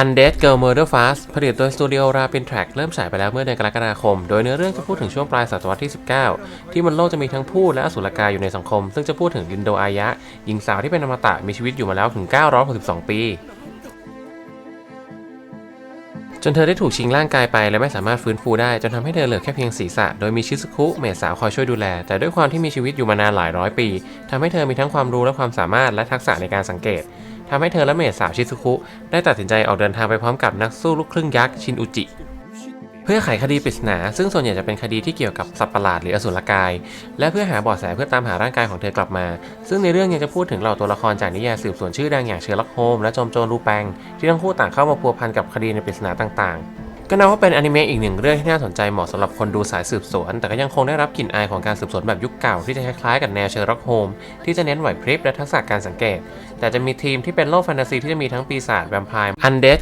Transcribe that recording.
Undead Girl Murder Fast ผลิตโดยสตูดิโอราเป็นแทร็กเริ่มฉายไปแล้วเมื่อเดือนกรกฎาคม โดยเนื้อเรื่องจะพูดถึงช่วงปลายศตวรรษที่ 19 ที่บนโลกจะมีทั้งผู้และอสุรกายอยู่ในสังคม ซึ่งจะพูดถึงลินโดอายะ หญิงสาวที่เป็นอมตะมีชีวิตอยู่มาแล้วถึง 962 ปี จนเธอได้ถูกชิงร่างกายไปและไม่สามารถฟื้นฟูได้ จนทำให้เธอเหลือแค่เพียงศีรษะ โดยมีชิซุคุเมสาวคอยช่วยดูแล แต่ด้วยความที่มีชีวิตอยู่มานานหลายร้อยปีทำให้เธอมีทั้งความรู้และความสามารถและทักษะในการสังเกต ทำให้เธอและเมดสาวชิซุคุ ได้ตัดสินใจออกเดินทางไปพร้อมกับนักสู้ลูกครึ่งยักษ์ชินอุจิ เพื่อไขคดีปริศนาซึ่งส่วนใหญ่จะเป็นคดีที่เกี่ยวกับสัตว์ประหลาดหรืออสุรกาย และเพื่อหาเบาะแสเพื่อตามหาร่างกายของเธอกลับมา ซึ่งในเรื่องยังจะพูดถึงเหล่าตัวละครจากนิยายสืบสวนชื่อดังอย่างเชอร์ล็อกโฮมและโจมโจรลูแปงที่ทั้งคู่ต่างเข้ามาพัวพันกับคดีในปริศนาต่างๆ ก็นับว่าเป็นอนิเมะอีกหนึ่งเรื่องที่น่าสนใจเหมาะสำหรับคนดูสายสืบสวน แต่ก็ยังคงได้รับกลิ่นอายของการสืบสวนแบบยุคเก่าที่จะคล้ายๆกับแนวเชอร์ล็อกโฮมที่จะเน้นไหวพริบและทักษะการสังเกต แต่จะมีทีมที่เป็นโลกแฟนตาซีที่จะมีทั้งปีศาจแวมไพร์อันเดด